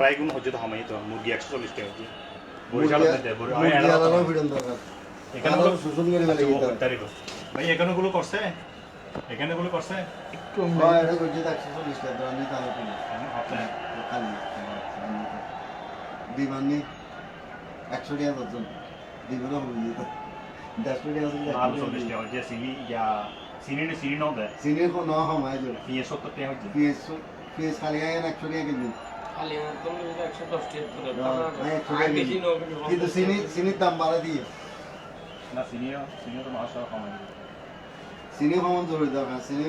প্রায় গুণ হচ্ছে তো হামাই তো মুরগি একশো চল্লিশ টাকা হচ্ছে বরিশাল এখানে। তারিখ ভাই এখানে গুলো করছে এখানে গুলো করছে একটু হয়, একশো চল্লিশ টাকা, আমি তো আরও কিনি। আপনার খালি, বিমান একশো টাকা দশজন দেড়শো টাকা চল্লিশ। টাকা হচ্ছে ইয়া কোনো সত্তর টাকা হচ্ছে খালি টাকা কিন্তু কিন্তু চিনি চিনির দাম বাড়া দিয়ে। না চিনিও চিনিও তো মাছ কমাই চিনি সমান জরুরি দরকার। চিনি।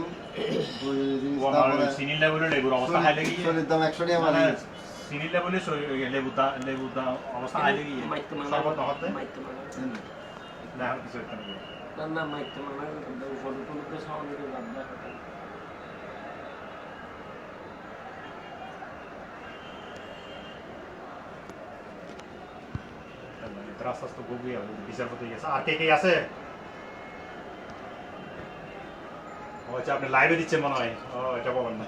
চিনি লেবুলে লেবুর অবস্থা দাম একশো টাকা বাড়ে চিনি লেবুলে লেবু দা লেবু দা অবস্থা হাইলে গিয়ে। মাইতে মানা সর্বত হতে? মাইতে মানা না কিছু না মাইতে মানা ফটো লাভ না রাস্তা তো খুবই বিচারপতি গেছে আর কে কে আছে ও আচ্ছা আপনি লাইভে দিচ্ছেন মনে হয় ও এটা বলেন না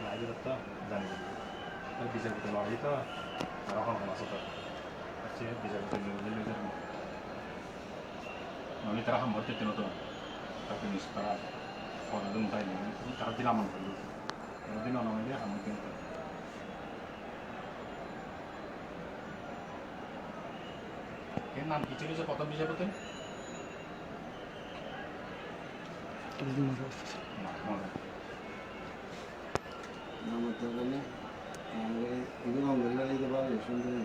লাইভে জানি তো আচ্ছা বিচারপতি নিউজে নিউজে নলি তারা হাম ভর্তি তিন তো তাকে নিউজ তারা ফোন দিন তাই নেই তারা দিলাম আমার ভালো দিন অনামাইলে হাম কিন্তু এর নাম কি ছিল যে প্রথম বিচারপতি না আমাদের এগুলো இதுதான் முதல்ல இதுவாக யஷ்வந்தன்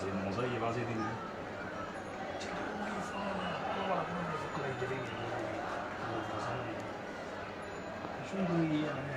지금 모서기 맞아야 되네. কি বাইরে ছিল আর একটু